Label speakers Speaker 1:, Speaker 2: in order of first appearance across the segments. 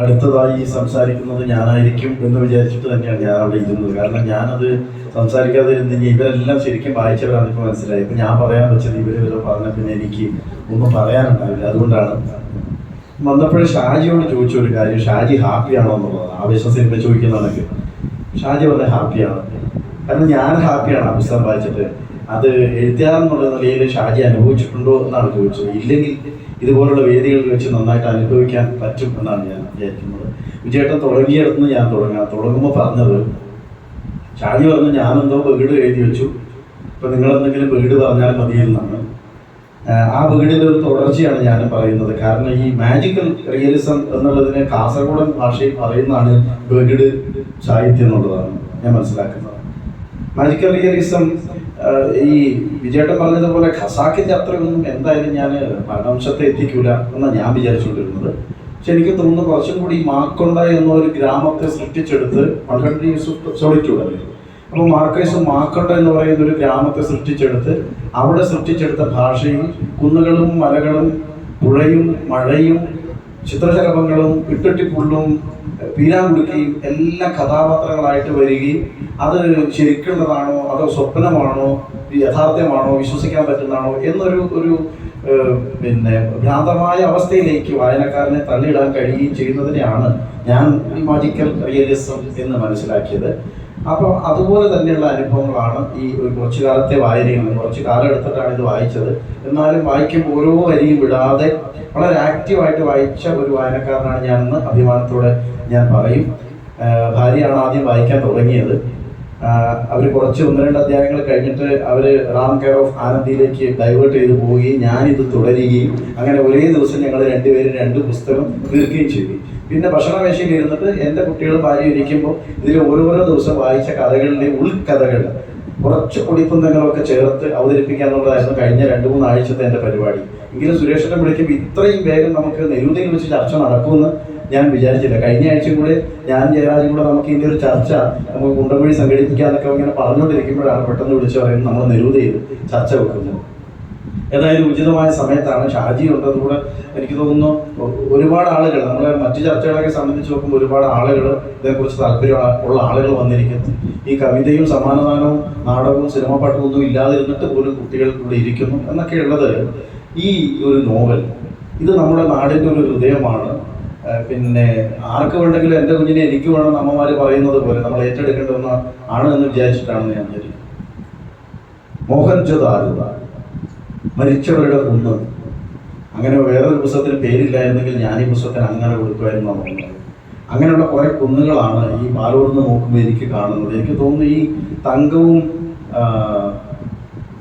Speaker 1: അടുത്തതായി സംസാരിക്കുന്നത് ഞാനായിരിക്കും എന്ന് വിചാരിച്ചിട്ട് തന്നെയാണ് ഞാൻ അവിടെ ഇരുന്നത്. കാരണം ഞാനത് സംസാരിക്കാതെ ഇരുന്നെങ്കിൽ ഇവരെല്ലാം ശരിക്കും വായിച്ചവരാണ് ഇപ്പോൾ മനസ്സിലായി ഇപ്പം ഞാൻ പറയാൻ വെച്ചത് ഇവർ ഇവരോ പറഞ്ഞ പിന്നെ എനിക്ക് ഒന്നും പറയാനുണ്ടാവില്ല. അതുകൊണ്ടാണ് വന്നപ്പോഴും ഷാജിയോട് ചോദിച്ച ഒരു കാര്യം. ഷാജി ഹാപ്പിയാണോ എന്നുള്ളതാണ്. ആവേശ സിനിമ ചോദിക്കുന്നതൊക്കെ ഷാജി വളരെ ഹാപ്പിയാണ് കാരണം ഞാൻ ഹാപ്പിയാണ് പുസ്തകം വായിച്ചിട്ട്. അത് എഴുത്തുകാരെന്നുള്ള നിലയിൽ ഷാജി അനുഭവിച്ചിട്ടുണ്ടോ എന്നാണ് ചോദിച്ചത്. ഇല്ലെങ്കിൽ ഇതുപോലുള്ള വേദികളിൽ വെച്ച് നന്നായിട്ട് അനുഭവിക്കാൻ പറ്റും എന്നാണ് ഞാൻ വിചാരിക്കുന്നത്. വിജയേട്ടൻ തുടങ്ങിയെടുത്ത് ഞാൻ തുടങ്ങാം. തുടങ്ങുമ്പോൾ പറഞ്ഞത് ഷാജി പറഞ്ഞു ഞാനെന്തോ വീട് എഴുതി വെച്ചു. ഇപ്പം നിങ്ങളെന്തെങ്കിലും വീട് പറഞ്ഞാൽ മതിയെന്നാണ്. ആ വീടിന്റെ ഒരു തുടർച്ചയാണ് ഞാൻ പറയുന്നത്. കാരണം ഈ മാജിക്കൽ റിയലിസം എന്നുള്ളതിനെ കാസർഗോഡൻ ഭാഷയിൽ പറയുന്നതാണ് വീട് സാഹിത്യം എന്നുള്ളതാണ്. ഞാൻ മനസ്സിലാക്കുന്നത്. മാജിക്കൽ റിയലിസം ഈ വിജയേട്ടൻ പറഞ്ഞതുപോലെ ഖസാക്കിന്റെ അത്രയൊന്നും എന്തായാലും ഞാൻ മരണവംശത്തെ എത്തിക്കൂല എന്നാണ് ഞാൻ വിചാരിച്ചുകൊണ്ടിരുന്നത്. പക്ഷെ എനിക്ക് തോന്നുന്നു കുറച്ചും കൂടി മാർക്കൊണ്ട എന്ന ഒരു ഗ്രാമത്തെ സൃഷ്ടിച്ചെടുത്ത് മൺഹണ്ടി ഇയേഴ്സ് അപ്പോൾ മാർക്കേസ് മാക്കൊണ്ട എന്ന് പറയുന്ന ഒരു ഗ്രാമത്തെ സൃഷ്ടിച്ചെടുത്ത് അവിടെ സൃഷ്ടിച്ചെടുത്ത ഭാഷയും കുന്നുകളും മലകളും പുഴയും മഴയും ചിത്രശലഭങ്ങളും ഇട്ടിട്ടിപ്പുള്ളും പീരാങ്കുടുക്കിയും എല്ലാ കഥാപാത്രങ്ങളായിട്ട് വരികയും അത് ശരിക്കുള്ളതാണോ അതോ സ്വപ്നമാണോ യഥാർത്ഥ്യമാണോ വിശ്വസിക്കാൻ പറ്റുന്നതാണോ എന്നൊരു ഒരു പിന്നെ ഭ്രാന്തമായ അവസ്ഥയിലേക്ക് വായനക്കാരനെ തള്ളിയിടാൻ കഴിയുകയും ചെയ്യുന്നതിനെയാണ് ഞാൻ മാജിക്കൽ റിയലിസം എന്ന് മനസ്സിലാക്കിയത്. അപ്പോൾ അതുപോലെ തന്നെയുള്ള അനുഭവങ്ങളാണ് ഈ ഒരു കുറച്ചു കാലത്തെ വായനയിൽ നിന്ന് കുറച്ച് കാലം എടുത്തിട്ടാണ് ഇത് വായിച്ചത്. എന്നാലും വായിക്കുമ്പോൾ ഓരോ വരിയും വിടാതെ വളരെ ആക്റ്റീവായിട്ട് വായിച്ച ഒരു വായനക്കാരനാണ് ഞാനെന്ന് അഭിമാനത്തോടെ ഞാൻ പറയും. ഭാര്യയാണ് ആദ്യം വായിക്കാൻ തുടങ്ങിയത്. അവർ കുറച്ച് ഒന്ന് രണ്ട് അധ്യായങ്ങൾ കഴിഞ്ഞിട്ട് അവർ റാം കെയർ ഓഫ് ആനന്ദിയിലേക്ക് ഡൈവേർട്ട് ചെയ്ത് പോവുകയും ഞാനിത് തുടരുകയും അങ്ങനെ ഒരേ ദിവസം ഞങ്ങൾ രണ്ടുപേരും രണ്ട് പുസ്തകം തീർക്കുകയും ചെയ്തു. പിന്നെ ഭക്ഷണമേശയിൽ ഇരുന്നിട്ട് എന്റെ കുട്ടികളും ഭാര്യ ഇരിക്കുമ്പോൾ ഇതിൽ ഓരോരോ ദിവസം വായിച്ച കഥകളിലെ ഉൾക്കഥകൾ കുറച്ച് കുടിപ്പുന്തങ്ങളൊക്കെ ചേർത്ത് അവതരിപ്പിക്കുക എന്നുള്ളതായിരുന്നു കഴിഞ്ഞ രണ്ട് മൂന്ന് ആഴ്ചത്തെ എന്റെ പരിപാടി. എങ്കിലും സുരേഷിനെ വിളിക്കുമ്പോൾ ഇത്രയും വേഗം നമുക്ക് നെരുതയിൽ വെച്ച് ചർച്ച നടക്കുമെന്ന് ഞാൻ വിചാരിച്ചില്ല. കഴിഞ്ഞ ആഴ്ച കൂടെ ഞാൻ ജയരാജും കൂടെ നമുക്ക് ഇതിന്റെ ഒരു ചർച്ച നമുക്ക് കുണ്ടമ്പഴി സംഘടിപ്പിക്കാന്നൊക്കെ ഇങ്ങനെ പറഞ്ഞുകൊണ്ടിരിക്കുമ്പോഴാണ് പെട്ടെന്ന് വിളിച്ചു പറയുന്നത് നമ്മൾ നെരുതയിൽ ചർച്ച വെക്കുന്നത്. ഏതായാലും ഉചിതമായ സമയത്താണ് ഷാജി ഉണ്ടതുകൂടെ എനിക്ക് തോന്നുന്നു. ഒരുപാട് ആളുകൾ നമ്മളെ മറ്റു ചർച്ചകളൊക്കെ സംബന്ധിച്ച് നോക്കുമ്പോൾ ഒരുപാട് ആളുകൾ ഇതേക്കുറിച്ച് താല്പര്യം ഉള്ള ആളുകൾ വന്നിരിക്കുന്നു. ഈ കവിതയും സമാനദാനവും നാടകവും സിനിമ പാട്ടും ഒന്നും ഇല്ലാതിരുന്നിട്ട് പോലും കുട്ടികൾ ഇവിടെ ഇരിക്കുന്നു എന്നൊക്കെ ഉള്ളത് ഈ ഒരു നോവൽ. ഇത് നമ്മുടെ നാടിന്റെ ഒരു ഹൃദയമാണ്. പിന്നെ ആർക്ക് വേണമെങ്കിലും എന്റെ കുഞ്ഞിനെ എനിക്ക് വേണമെന്ന് അമ്മമാർ പറയുന്നത് പോലെ നമ്മൾ ഏറ്റെടുക്കേണ്ടതെന്ന് ആണ് എന്ന് വിചാരിച്ചിട്ടാണ് ഞാൻ വിചാരിക്കുന്നത്. മോഹൻജദാരോ മരിച്ചവരുടെ കുന്ന് അങ്ങനെ വേറൊരു പുസ്തകത്തിന് പേരില്ലായിരുന്നെങ്കിൽ ഞാൻ ഈ പുസ്തകത്തിന് അങ്ങനെ കൊടുക്കുമായിരുന്നു തോന്നുന്നത് അങ്ങനെയുള്ള കുറേ കുന്നുകളാണ് ഈ പാലോടുന്ന് നോക്കുമ്പോൾ എനിക്ക് കാണുന്നത്. എനിക്ക് തോന്നുന്നു ഈ തങ്കവും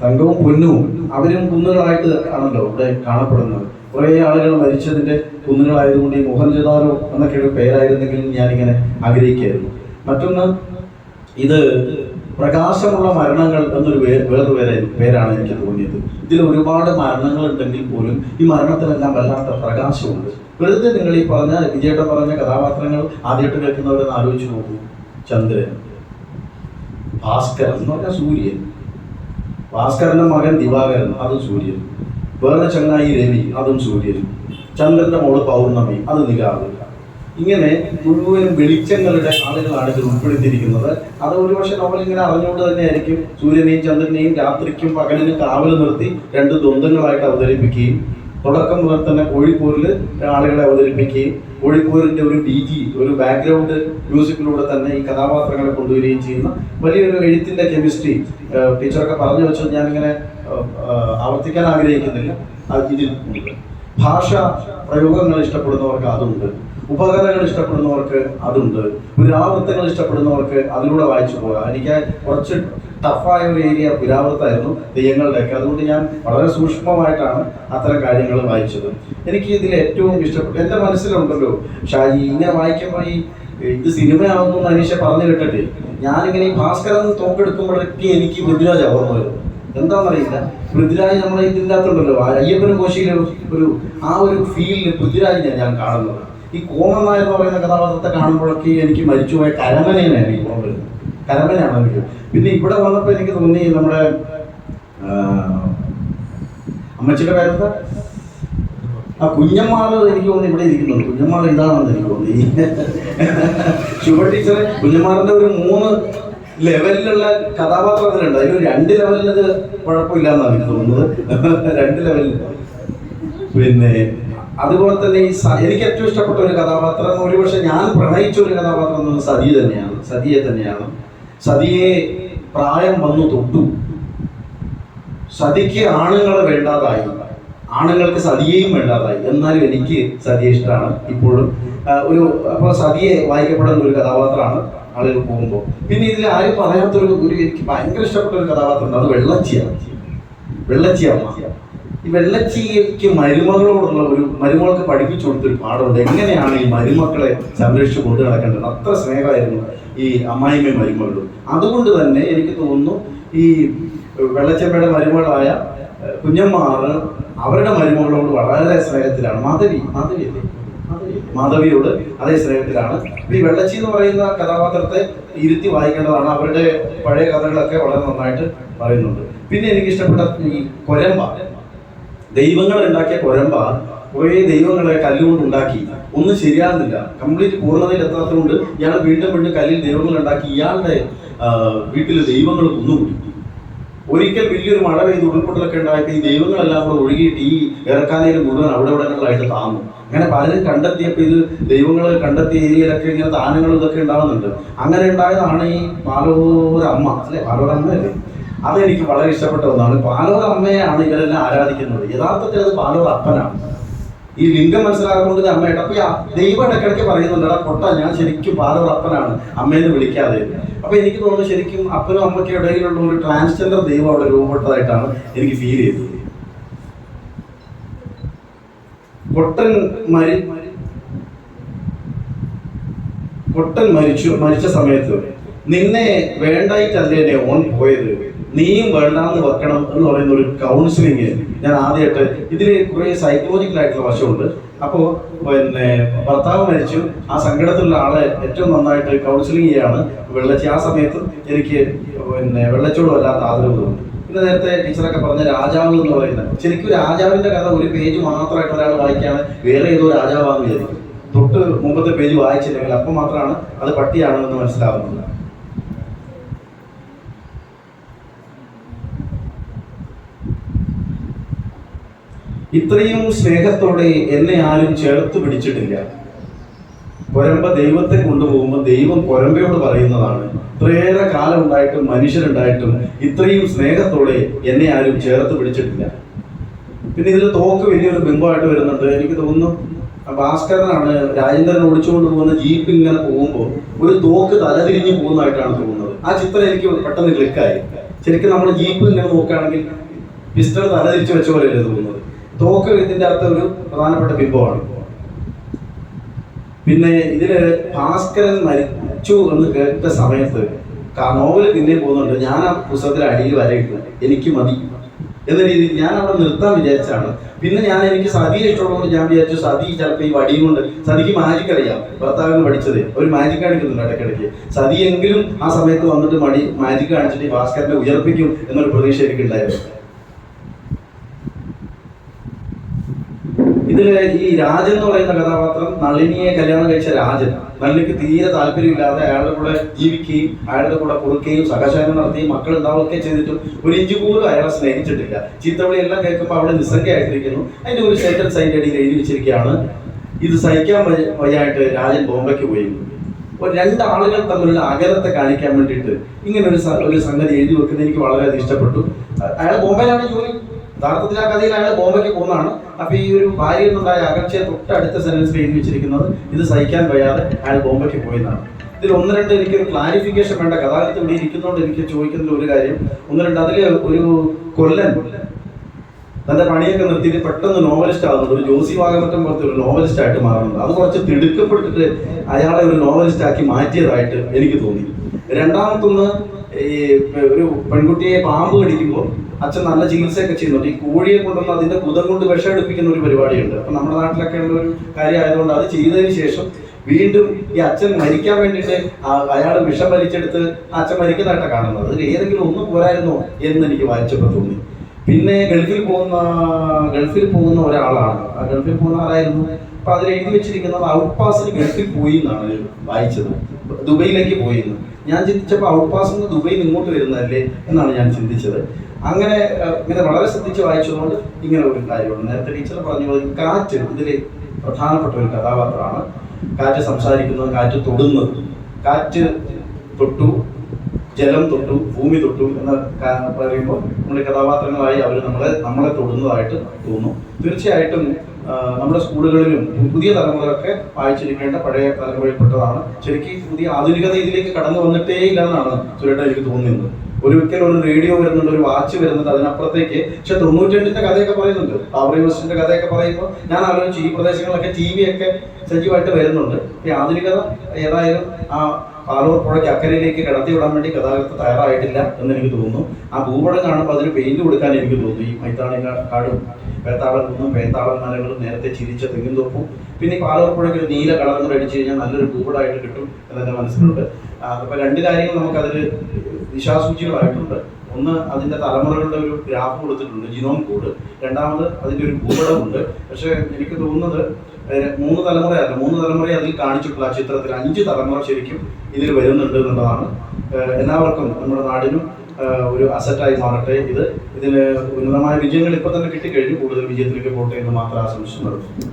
Speaker 1: തങ്കവും പൊന്നും അവരും കുന്നുകളായിട്ട് ആണല്ലോ ഇവിടെ കാണപ്പെടുന്നത്. കുറേ ആളുകൾ മരിച്ചതിന്റെ കുന്നുകളായതുകൊണ്ട് ഈ മോഹൻജദാരോ എന്നൊക്കെയുള്ള പേരായിരുന്നെങ്കിൽ ഞാനിങ്ങനെ ആഗ്രഹിക്കുകയായിരുന്നു മറ്റൊന്ന് ഇത് പ്രകാശമുള്ള മരണങ്ങൾ എന്നൊരു വേറൊരു പേര് പേരാണ് എനിക്ക് തോന്നിയത്. ഇതിൽ ഒരുപാട് മരണങ്ങൾ ഉണ്ടെങ്കിൽ പോലും ഈ മരണത്തിലെല്ലാം വല്ലാത്ത പ്രകാശമുണ്ട്. വെറുതെ നിങ്ങൾ ഈ പറഞ്ഞ വിജയേട്ടൻ പറഞ്ഞ കഥാപാത്രങ്ങൾ ആദ്യമായിട്ട് കേൾക്കുന്നവരെന്ന് ആലോചിച്ചു നോക്കൂ. ചന്ദ്രൻ ഭാസ്കരൻ എന്ന് പറഞ്ഞാൽ സൂര്യൻ. ഭാസ്കരന്റെ മകൻ ദിവാകരൻ അതും സൂര്യൻ. വേറെ ചങ്ങായി രവി അതും സൂര്യൻ. ചന്ദ്രന്റെ മോൾ പൗർണമി അത് നിലാവ് ഇങ്ങനെ മുഴുവനും വെളിച്ചങ്ങളുടെ ആളുകളാണ് ഇതിൽ ഉൾപ്പെടുത്തിയിരിക്കുന്നത്. അത് ഒരുപക്ഷെ നമ്മളിങ്ങനെ അറിഞ്ഞുകൊണ്ട് തന്നെയായിരിക്കും. സൂര്യനെയും ചന്ദ്രനെയും രാത്രിക്കും പകലിനും കാവൽ നിർത്തി രണ്ട് ദ്വന്ദ്ങ്ങളായിട്ട് അവതരിപ്പിക്കുകയും തുടക്കം മുതൽ തന്നെ കോഴിക്കോരിൽ ആളുകളെ അവതരിപ്പിക്കുകയും കോഴിക്കോരിന്റെ ഒരു ഡി ജി ഒരു ബാക്ക്ഗ്രൗണ്ട് മ്യൂസിക്കിലൂടെ തന്നെ ഈ കഥാപാത്രങ്ങളെ കൊണ്ടുവരികയും ചെയ്യുന്ന വലിയൊരു എഴുത്തിന്റെ കെമിസ്ട്രി ടീച്ചറൊക്കെ പറഞ്ഞു വെച്ചത് ഞാനിങ്ങനെ ആവർത്തിക്കാൻ ആഗ്രഹിക്കുന്നില്ല. അത് ഇതിൽ ഭാഷ പ്രയോഗങ്ങൾ ഇഷ്ടപ്പെടുന്നവർക്ക് അതുണ്ട്. ഉപകഥകൾ ഇഷ്ടപ്പെടുന്നവർക്ക് അതുണ്ട്. പുരാവൃത്തങ്ങൾ ഇഷ്ടപ്പെടുന്നവർക്ക് അതിലൂടെ വായിച്ചു പോകാം. എനിക്ക് കുറച്ച് ടഫായ ഒരു ഏരിയ പുരാവൃത്തായിരുന്നു തെയ്യങ്ങളുടെയൊക്കെ അതുകൊണ്ട് ഞാൻ വളരെ സൂക്ഷ്മമായിട്ടാണ് അത്തരം കാര്യങ്ങൾ വായിച്ചത്. എനിക്ക് ഇതിൽ ഏറ്റവും ഇഷ്ടപ്പെട്ട. എന്റെ മനസ്സിലുണ്ടല്ലോ ഷാജി ഇങ്ങനെ വായിക്കുമ്പോൾ ഈ ഇത് സിനിമയാവുന്നു എന്ന് അനീഷ പറഞ്ഞു കേട്ടിട്ട്. ഞാനിങ്ങനെ ഈ ഭാസ്കരൻ തോക്കെടുക്കുമ്പോഴൊക്കെ എനിക്ക് പൃഥ്വിരാജ് ഓർമ്മ വരുന്നു എന്താണെന്നറിയില്ല. പൃഥ്വിരാജ് നമ്മളെ ഇതിന്റെ അകത്തുണ്ടല്ലോ അയ്യപ്പനും കോശിയിലെ ഒരു ആ ഒരു ഫീലിൽ പൃഥ്വിരാജിനെ ഞാൻ കാണുന്നത്. ഈ കോമൻ നായർ പറയുന്ന കഥാപാത്രത്തെ കാണുമ്പോഴൊക്കെ എനിക്ക് മരിച്ചുപോയ കരമനയാണ് ഈ ഓർമ്മ വരുന്നത് കരമനയാണ് എനിക്ക്. പിന്നെ ഇവിടെ വന്നപ്പോൾ എനിക്ക് തോന്നി നമ്മുടെ അമ്മച്ചിയുടെ പേരത്ത് ആ കുഞ്ഞന്മാർ എനിക്ക് തോന്നി ഇവിടെ ഇരിക്കുന്നുണ്ട് കുഞ്ഞന്മാർ ഇതാണെന്ന് എനിക്ക് തോന്നി. ശുഭ ടീച്ചറെ കുഞ്ഞമ്മാറിന്റെ ഒരു മൂന്ന് ലെവലിലുള്ള കഥാപാത്രം അതിലുണ്ട് അതിൽ രണ്ട് ലെവലിൽ അത് കുഴപ്പമില്ല എന്നാണ് എനിക്ക് തോന്നുന്നത്. രണ്ട് ലെവലിൽ പിന്നെ അതുപോലെ തന്നെ ഈ എനിക്ക് ഏറ്റവും ഇഷ്ടപ്പെട്ട ഒരു കഥാപാത്രം ഒരുപക്ഷെ ഞാൻ പ്രണയിച്ച ഒരു കഥാപാത്രം എന്ന് സതി തന്നെയാണ്. സതിയെ തന്നെയാണ്. സതിയെ പ്രായം വന്നു തൊട്ടു. സതിക്ക് ആണുങ്ങളെ വേണ്ടാതായി. ആണുങ്ങൾക്ക് സതിയെയും വേണ്ടാതായി. എന്നാലും എനിക്ക് സതിയെ ഇഷ്ടമാണ് ഇപ്പോഴും. ഒരു അപ്പോൾ സതിയെ വായിക്കപ്പെടുന്ന ഒരു കഥാപാത്രമാണ് ആളുകൾ പോകുമ്പോൾ. പിന്നെ ഇതിൽ ആരും പറയാത്തൊരു ഒരു എനിക്ക് ഭയങ്കര ഇഷ്ടപ്പെട്ട ഒരു കഥാപാത്രമുണ്ട്. അത് വെള്ളച്ചിയാണ് അമ്മ. ഈ വെള്ളച്ചിക്ക് മരുമകളോടുള്ള ഒരു മരുമകൾക്ക് പഠിപ്പിച്ചു കൊടുത്തൊരു പാഠമുണ്ട്. എങ്ങനെയാണ് ഈ മരുമക്കളെ സംരക്ഷിച്ച് കൊണ്ടു നടക്കേണ്ടത്? അത്ര സ്നേഹമായിരുന്നു ഈ അമ്മായിമ്മയും മരുമകളും. അതുകൊണ്ട് തന്നെ എനിക്ക് തോന്നുന്നു ഈ വെള്ളച്ചമ്മയുടെ മരുമകളായ ഏഹ്, അവരുടെ മരുമകളോട് വളരെ സ്നേഹത്തിലാണ്. മാധവി മാധവി അല്ലേ? മാധവിയോട് അതേ സ്നേഹത്തിലാണ്. ഈ വെള്ളച്ചി എന്ന് പറയുന്ന കഥാപാത്രത്തെ ഇരുത്തി വായിക്കേണ്ടതാണ്. അവരുടെ പഴയ കഥകളൊക്കെ വളരെ നന്നായിട്ട് പറയുന്നുണ്ട്. പിന്നെ എനിക്ക് ഇഷ്ടപ്പെട്ട ഈ കൊരമ്പ. ദൈവങ്ങൾ ഉണ്ടാക്കിയ കൊരമ്പ കുറേ ദൈവങ്ങളെ കല്ലുകൊണ്ട് ഉണ്ടാക്കി. ഒന്നും ശരിയാകുന്നില്ല. കംപ്ലീറ്റ് പൂർണതയിൽ എത്താത്തതുകൊണ്ട് ഇയാൾ വീണ്ടും വീണ്ടും കല്ലിൽ ദൈവങ്ങൾ ഉണ്ടാക്കി ഇയാളുടെ വീട്ടിൽ ദൈവങ്ങൾ ഒന്നുകൂടി ഒരിക്കൽ വലിയൊരു മഴ പെയ്ത് ഉരുൾപൊട്ടലൊക്കെ ഉണ്ടായിട്ട് ഈ ദൈവങ്ങളെല്ലാം കൂടെ ഒഴുകിയിട്ട് ഈ ഇറക്കാനേരം മുഴുവൻ അവിടെ ഇവിടെകളിലായിട്ട് താന്നു. അങ്ങനെ പലരും കണ്ടെത്തിയപ്പോൾ ഇത് ദൈവങ്ങൾ കണ്ടെത്തിയ ഏരിയയിലൊക്കെ ഇങ്ങനെ താനങ്ങളും ഇതൊക്കെ ഉണ്ടാകുന്നുണ്ട് അങ്ങനെ ഉണ്ടായതാണ് ഈ പാലോരമ്മ. അല്ലെ? പാലോരമ്മ അമ്മയല്ലേ അതെനിക്ക് വളരെ ഇഷ്ടപ്പെട്ട ഒന്നാണ്. പാലോർ അമ്മയാണ് ഇവരെല്ലാം ആരാധിക്കുന്നത്. യഥാർത്ഥത്തിൽ അത് പാലോർ അപ്പനാണ് ഈ ലിംഗം മനസ്സിലാകുന്നത് അമ്മയുടെ അപ്പൊ ദൈവം ഇടയ്ക്കിടയ്ക്ക് പറയുന്നുണ്ട് എടാ പൊട്ട ഞാൻ ശരിക്കും പാലോർ അപ്പനാണ് അമ്മേന്ന് വിളിക്കാതെ. അപ്പൊ എനിക്ക് തോന്നുന്നു ശരിക്കും അപ്പനും അമ്മയ്ക്കും ഇടയിലുള്ള ഒരു ട്രാൻസ്ജെൻഡർ ദൈവം അവിടെ രൂപപ്പെട്ടതായിട്ടാണ് എനിക്ക് ഫീൽ ചെയ്തത്. പൊട്ടൻ മരി പൊട്ടൻ മരിച്ചു മരിച്ച സമയത്ത് നിന്നെ വേണ്ടായിട്ടല്ലേ ഓൺ പോയത്? നീയും വേണ്ടാന്ന് വെക്കണം എന്ന് പറയുന്ന ഒരു കൗൺസിലിംഗ് ഞാൻ ആദ്യമായിട്ട് ഇതിൽ കുറെ സൈക്കോളജിക്കൽ ആയിട്ടുള്ള വശമുണ്ട്. അപ്പോൾ പിന്നെ ഭർത്താവ് മരിച്ചു. ആ സങ്കടത്തിലുള്ള ആളെ ഏറ്റവും നന്നായിട്ട് കൗൺസിലിംഗ് ചെയ്യാണ്. വെള്ളച്ചി ആ സമയത്ത് എനിക്ക് പിന്നെ വെള്ളച്ചോട് വല്ലാത്ത ആദരവ് തോന്നി. പിന്നെ നേരത്തെ ടീച്ചറൊക്കെ പറഞ്ഞ രാജാവ് എന്ന് പറയുന്നത് ശരിക്കും രാജാവിന്റെ കഥ ഒരു പേജ് മാത്രമായിട്ട് ഒരാൾ വായിക്കുകയാണ് വേറെ ഏതോ രാജാവാന്ന് വിചാരിക്കും. തൊട്ട് മുമ്പത്തെ പേജ് വായിച്ചില്ലെങ്കിൽ അപ്പം മാത്രമാണ് അത് പട്ടിയാണെന്ന് മനസ്സിലാവുന്നത്. ഇത്രയും സ്നേഹത്തോടെ എന്നെ ആരും ചേർത്ത് പിടിച്ചിട്ടില്ല. കൊരമ്പ ദൈവത്തെ കൊണ്ടുപോകുമ്പോൾ ദൈവം കൊരമ്പയോട് പറയുന്നതാണ് ഇത്രയേറെ കാലം ഉണ്ടായിട്ടും മനുഷ്യരുണ്ടായിട്ടും ഇത്രയും സ്നേഹത്തോടെ എന്നെ ആരും ചേർത്ത് പിടിച്ചിട്ടില്ല. പിന്നെ ഇതിൽ തോക്ക് വലിയൊരു ബിംബമായിട്ട് വരുന്നുണ്ട്. എനിക്ക് തോന്നുന്നു ഭാസ്കരനാണ് രാജേന്ദ്രൻ ഓടിച്ചുകൊണ്ട് പോകുന്ന ജീപ്പ് ഇങ്ങനെ പോകുമ്പോൾ ഒരു തോക്ക് തലതിരിഞ്ഞ് പോകുന്നതായിട്ടാണ് തോന്നുന്നത്. ആ ചിത്രം എനിക്ക് പെട്ടെന്ന് ക്ലിക്കായി ശരിക്കും നമ്മൾ ജീപ്പ് ഇങ്ങനെ നോക്കുകയാണെങ്കിൽ പിസ്റ്റൾ തലതിരിച്ച് വെച്ച പോലെയല്ലേ തോന്നുന്നത്? തോക്ക് ഇതിന്റെ അകത്ത് ഒരു പ്രധാനപ്പെട്ട ബിംബമാണ്. പിന്നെ ഇതിൽ ഭാസ്കരൻ മരിച്ചു എന്ന് കേട്ട സമയത്ത് നോവൽ പിന്നെ പോകുന്നുണ്ട്. ഞാൻ ആ പുസ്തകത്തിൽ അടിയിൽ വരയിട്ടു എനിക്ക് മതി. എന്ന രീതിയിൽ ഞാൻ അവിടെ നിർത്താൻ വിചാരിച്ചാണ്. പിന്നെ ഞാൻ എനിക്ക് സതിയെ ഇഷ്ടമുള്ളതുകൊണ്ട് ഞാൻ വിചാരിച്ചു സതി ചിലപ്പോൾ ഈ വടിയും കൊണ്ട് സതിക്ക് മാജിക് അറിയാം. ഭർത്താവിന് പഠിച്ചത്. ഒരു മാജിക് കാണിക്കുന്നുണ്ട് ഇടയ്ക്കിടയ്ക്ക്. സതിയെങ്കിലും ആ സമയത്ത് വന്നിട്ട് മടി മാജിക് കാണിച്ചിട്ട് ഭാസ്കരനെ ഉയർപ്പിക്കും എന്നൊരു പ്രതീക്ഷ എനിക്കുണ്ടായിരുന്നു. ഇതിൽ ഈ രാജൻ എന്ന് പറയുന്ന കഥാപാത്രം നളിനിയെ കല്യാണം കഴിച്ച രാജൻ. നളിനിക്ക് തീരെ താല്പര്യമില്ലാതെ അയാളുടെ കൂടെ ജീവിക്കുകയും അയാളുടെ കൂടെ കൊടുക്കുകയും സഹശയനം നടത്തുകയും മക്കൾ ഉണ്ടാവുകയൊക്കെ ചെയ്തിട്ടും ഒരു ഇഞ്ചു പോലും അയാളെ സ്നേഹിച്ചിട്ടില്ല. ചീത്തവിളി എല്ലാം കേൾക്കുമ്പോൾ അവിടെ നിസ്സംഗയായിട്ടിരിക്കുന്നു. അതിന്റെ ഒരു സെറ്റൻ സൈന്റെ അടിയിൽ എഴുതി വെച്ചിരിക്കുകയാണ്. ഇത് സഹിക്കാൻ വയ്യായിട്ട് രാജൻ ബോംബെക്ക് പോയി. അപ്പോൾ രണ്ടാളുകൾ തമ്മിലുള്ള അകലത്തെ കാണിക്കാൻ വേണ്ടിയിട്ട് ഇങ്ങനെ ഒരു ഒരു സംഗതി എഴുതി വെക്കുന്നത് എനിക്ക് വളരെയധികം ഇഷ്ടപ്പെട്ടു. അയാൾ ബോംബെയിലാണ് ജോലി. യഥാർത്ഥത്തിൽ ആ കഥയിൽ അയാൾ ബോംബയ്ക്ക് പോകുന്നതാണ്. അപ്പൊ ഈ ഒരു ഭാര്യയിൽ നിന്നുണ്ടായ അകർച്ചയെ തൊട്ടടുത്ത സെന്റൻസിൽ എഴുതി വെച്ചിരിക്കുന്നത് ഇത് സഹിക്കാൻ വയ്യാതെ അയാൾ ബോംബയ്ക്ക് പോയെന്നാണ്. ഇതിൽ ഒന്ന് രണ്ട് എനിക്കൊരു ക്ലാരിഫിക്കേഷൻ വേണ്ട. കഥാകൃത്ത് ഇവിടെ ഇരിക്കുന്നതുകൊണ്ട് എനിക്ക് ചോദിക്കുന്ന ഒരു കാര്യം. ഒന്ന് രണ്ട് അതിൽ ഒരു കൊല്ലൻ തന്റെ പണിയൊക്കെ നിർത്തിയിട്ട് പെട്ടെന്ന് നോവലിസ്റ്റ് ആകുന്നുണ്ട് ഒരു ജോസി വാഗമറ്റം പോലത്തെ ഒരു നോവലിസ്റ്റ് ആയിട്ട് മാറുന്നുണ്ട്. അത് കുറച്ച് തിടുക്കപ്പെട്ടിട്ട് അയാളെ ഒരു നോവലിസ്റ്റ് ആക്കി മാറ്റിയതായിട്ട് എനിക്ക് തോന്നി. രണ്ടാമത്തൊന്ന് ഈ ഒരു പെൺകുട്ടിയെ പാമ്പ് കടിക്കുമ്പോൾ അച്ഛൻ നല്ല ചികിത്സയൊക്കെ ചെയ്യുന്നുണ്ട് ഈ കോഴിയെ കൊണ്ടുവന്ന് അതിന്റെ കുതം കൊണ്ട് വിഷം എടുപ്പിക്കുന്ന ഒരു പരിപാടിയുണ്ട്. അപ്പൊ നമ്മുടെ നാട്ടിലൊക്കെ ഉള്ള ഒരു കാര്യമായതുകൊണ്ട് അത് ചെയ്തതിന് ശേഷം വീണ്ടും ഈ അച്ഛൻ മരിക്കാൻ വേണ്ടിയിട്ട് അയാൾ വിഷം വലിച്ചെടുത്ത് അച്ഛൻ മരിക്കുന്നതായിട്ടാണ് കാണുന്നത്. അതിൽ ഏതെങ്കിലും ഒന്ന് പോരായിരുന്നോ എന്ന് എനിക്ക് വായിച്ചപ്പോൾ തോന്നി. പിന്നെ ഗൾഫിൽ പോകുന്ന ഗൾഫിൽ പോകുന്ന ഒരാളാണ്. ആ ഗൾഫിൽ പോകുന്ന ആളായിരുന്നു. അപ്പൊ അതിൽ എഴുതി വെച്ചിരിക്കുന്നത് ഔട്ട് പാസിന് ഗൾഫിൽ പോയി എന്നാണ് വായിച്ചത്. ദുബൈയിലേക്ക് പോയി എന്ന്. ഞാൻ ചിന്തിച്ചപ്പോൾ ഔട്ട് പാസ് നിന്ന് ദുബൈയിൽ ഇങ്ങോട്ട് വരുന്നതല്ലേ എന്നാണ് ഞാൻ ചിന്തിച്ചത്. അങ്ങനെ ഇങ്ങനെ വളരെ ശ്രദ്ധിച്ച് വായിച്ചതുകൊണ്ട് ഇങ്ങനെ ഒരു കാര്യമുണ്ട്. നേരത്തെ ടീച്ചർ പറഞ്ഞു പോലെ കാറ്റ് ഇതിലെ പ്രധാനപ്പെട്ട ഒരു കഥാപാത്രമാണ്. കാറ്റ് സംസാരിക്കുന്നത് കാറ്റ് തൊടുന്നത്. കാറ്റ് തൊട്ടു ജലം തൊട്ടു ഭൂമി തൊട്ടു എന്ന് പറയുമ്പോൾ നമ്മുടെ കഥാപാത്രങ്ങളായി അവർ നമ്മളെ നമ്മളെ തൊടുന്നതായിട്ട് തോന്നുന്നു തീർച്ചയായിട്ടും നമ്മുടെ സ്കൂളുകളിലും പുതിയ തലമുറയൊക്കെ വായിച്ചിരിക്കേണ്ട പഴയ തലമുറയിൽപ്പെട്ടതാണ്. ശരിക്കും പുതിയ ആധുനികത ഇതിലേക്ക് കടന്നു വന്നിട്ടേ ഇല്ല എന്നാണ് സുരേട്ട എനിക്ക് തോന്നുന്നത് ഒരിക്കൽ ഒരു റേഡിയോ വരുന്നുണ്ട് ഒരു വാച്ച് വരുന്നുണ്ട് അതിനപ്പുറത്തേക്ക് പക്ഷെ തൊണ്ണൂറ്റെട്ടിന്റെ കഥയൊക്കെ പറയുന്നുണ്ട്. ബാബറി മസ്ജിദിന്റെ കഥയൊക്കെ പറയുമ്പോൾ ഞാൻ ആലോചിച്ചു ഈ പ്രദേശങ്ങളിലൊക്കെ ടി വി ഒക്കെ സജീവമായിട്ട് വരുന്നുണ്ട്. ഈ ആധുനികത ഏതായാലും ആ പാലൂർ പുഴയ്ക്ക് അക്കരയിലേക്ക് കടത്തി വിടാൻ വേണ്ടി ഗതാഗതം തയ്യാറായിട്ടില്ല എന്ന് എനിക്ക് തോന്നുന്നു. ആ ഭൂപടം കാണുമ്പോൾ അതിന് പെയിന്റ് കൊടുക്കാൻ എനിക്ക് തോന്നുന്നു. ഈ മൈത്താണി കാടും പേത്താളൻ കുന്നും പേത്താളൻ മലകളും നേരത്തെ ചിരിച്ച തെങ്ങിൻ തോപ്പും. പിന്നെ പാലൂർ പുഴയ്ക്ക് ഒരു നീല കളർ അടിച്ചു കഴിഞ്ഞാൽ നല്ലൊരു ഭൂപടമായിട്ട് കിട്ടും എന്നെ മനസ്സിലുണ്ട്. അപ്പോൾ രണ്ട് കാര്യങ്ങൾ നമുക്കതിൽ ദിശാസൂചികളായിട്ടുണ്ട്. ഒന്ന് അതിന്റെ തലമുറകളുടെ ഒരു ഗ്രാഫ് കൊടുത്തിട്ടുണ്ട് ജിനോം കോഡ്. രണ്ടാമത് അതിന്റെ ഒരു ഭൂപടമുണ്ട്. പക്ഷെ എനിക്ക് തോന്നുന്നത് മൂന്ന് തലമുറയല്ല. മൂന്ന് തലമുറ അതിൽ കാണിച്ചിട്ടുള്ള ചിത്രത്തിൽ അഞ്ച് തലമുറ ശരിക്കും ഇതിൽ വരുന്നുണ്ട് എന്നുള്ളതാണ്. എല്ലാവർക്കും നമ്മുടെ നാടിനും ഒരു അസറ്റായി മാറട്ടെ. ഇത് ഇതിന് ഉന്നതമായ വിജയങ്ങൾ ഇപ്പൊ തന്നെ കിട്ടിക്കഴിഞ്ഞു. കൂടുതൽ വിജയത്തിലേക്ക് പോട്ടെ എന്ന് മാത്രം ആശംസിച്ചു നിർത്തുന്നു